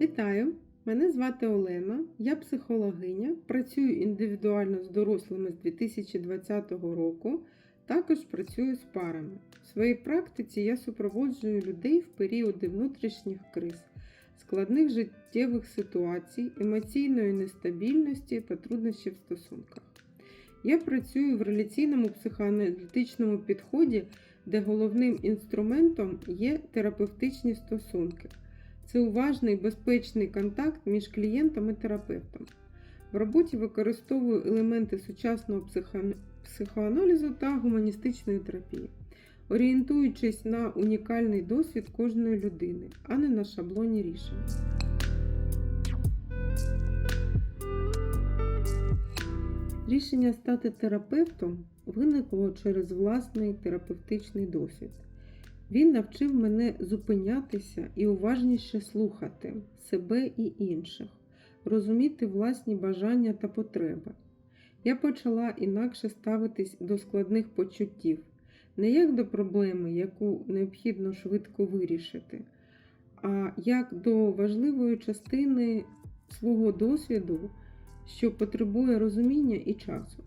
Вітаю! Мене звати Олена, я психологиня, працюю індивідуально з дорослими з 2020 року, також працюю з парами. В своїй практиці я супроводжую людей в періоди внутрішніх криз, складних життєвих ситуацій, емоційної нестабільності та труднощів в стосунках. Я працюю в реляційному психоаналітичному підході, де головним інструментом є терапевтичні стосунки. Це уважний безпечний контакт між клієнтом і терапевтом. В роботі використовую елементи сучасного психоаналізу та гуманістичної терапії, орієнтуючись на унікальний досвід кожної людини, а не на шаблоні рішень. Рішення стати терапевтом виникло через власний терапевтичний досвід. Він навчив мене зупинятися і уважніше слухати себе і інших, розуміти власні бажання та потреби. Я почала інакше ставитись до складних почуттів, не як до проблеми, яку необхідно швидко вирішити, а як до важливої частини свого досвіду, що потребує розуміння і часу.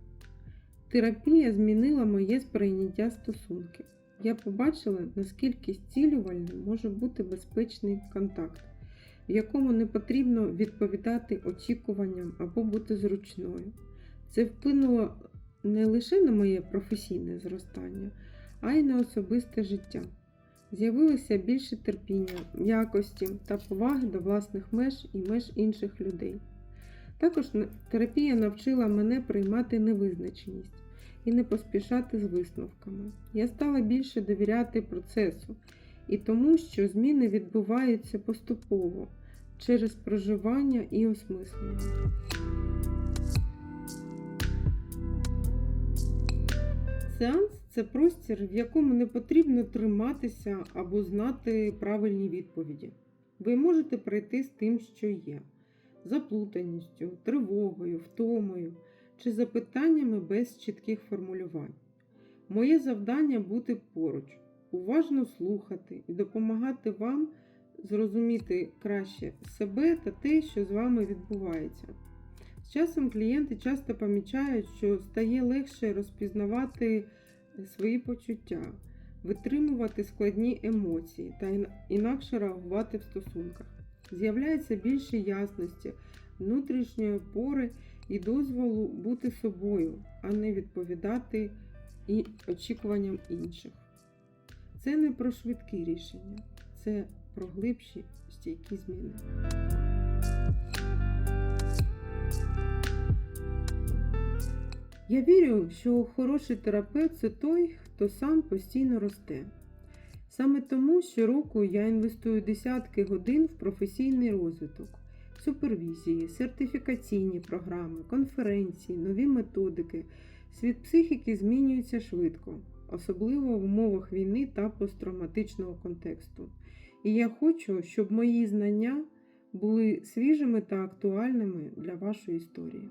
Терапія змінила моє сприйняття стосунків. Я побачила, наскільки зцілювальним може бути безпечний контакт, в якому не потрібно відповідати очікуванням або бути зручною. Це вплинуло не лише на моє професійне зростання, а й на особисте життя. З'явилося більше терпіння, якості та поваги до власних меж і меж інших людей. Також терапія навчила мене приймати невизначеність і не поспішати з висновками. Я стала більше довіряти процесу і тому, що зміни відбуваються поступово через проживання і осмислення. Сеанс це простір, в якому не потрібно триматися або знати правильні відповіді. Ви можете прийти з тим, що є, заплутаністю, тривогою, втомою чи запитаннями без чітких формулювань. Моє завдання бути поруч, уважно слухати і допомагати вам зрозуміти краще себе та те, що з вами відбувається. З часом клієнти часто помічають, що стає легше розпізнавати свої почуття, витримувати складні емоції та інакше реагувати в стосунках. З'являється більше ясності, внутрішньої опори і дозволу бути собою, а не відповідати і очікуванням інших. Це не про швидкі рішення, це про глибші стійкі зміни. Я вірю, що хороший терапевт це той, хто сам постійно росте. Саме тому щороку я інвестую десятки годин в професійний розвиток, супервізії, сертифікаційні програми, конференції, нові методики. Світ психіки змінюється швидко, особливо в умовах війни та посттравматичного контексту. І я хочу, щоб мої знання були свіжими та актуальними для вашої історії.